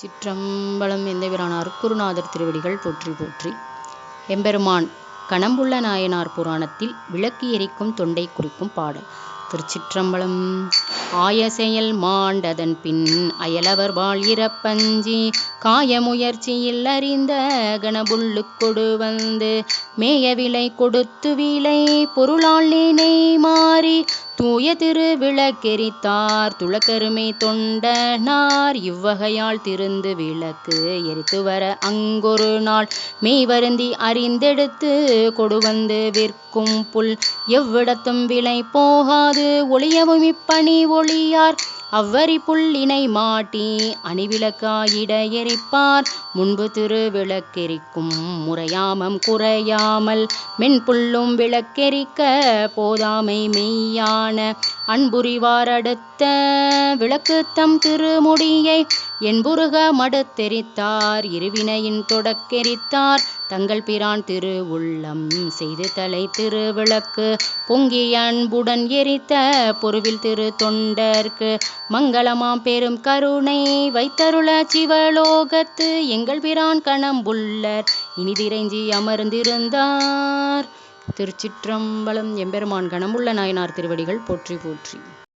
திருச்சிற்றம்பலம் எந்தவிரானார்? குருநாதர் திருவடிகள் போற்றி போற்றி. எம்பெருமான் கணம்புள்ள நாயனார் புராணத்தில் விளக்கு எரிக்கும் தொண்டை குறிக்கும் பாடல். திருச்சிற்றம்பலம் ஆய செயல் மாண்டதன் பின் அயலவர் வாழ் இறப்பஞ்சி அறிந்த கணபுள்ளு கொடு வந்து மேய விலை கொடுத்து விலை பொருளால் நினை மாறி தூய திரு விளக்கெரித்தார் துளக்கருமை தொண்டனார் இவ்வகையால் திருந்து விளக்கு எரித்து வர அங்கொரு நாள். மெய் வருந்தி அறிந்தெடுத்து கொடுவந்து விற்கும் புல் எவ்விடத்தும் விலை போகாது. ஒளியவும் இப்பணி ஒளியார். அவ்வரி புல்லினை மாட்டி அணிவிளக்காயிட எரிப்பார். முன்பு திரு விளக்கெரிக்கும் முறையாமம் குறையாமல் மென்புல்லும் விளக்கெரிக்க போதாமை மெய்யான அன்புரிவார் அடுத்த விளக்கு தம் திருமுடியை என்புருக மடுத்தெரித்தார். இருவினையின் தொடக்கெரித்தார். தங்கள் பிரான் திரு உள்ளம் செய்து தலை திருவிளக்கு பொங்கி அன்புடன் எரித்த பொருவில் திரு தொண்டர்க்கு மங்களமாம் பெரும் கருணை வைத்தருள சிவலோகத்து எங்கள் பிரான் கணம்புள்ளர். இனிதிரைஞ்சி அமர்ந்திருந்தார். திருச்சிற்றம்பலம் எம்பெருமான் கணமுள்ள நாயனார் திருவடிகள் போற்றி போற்றி.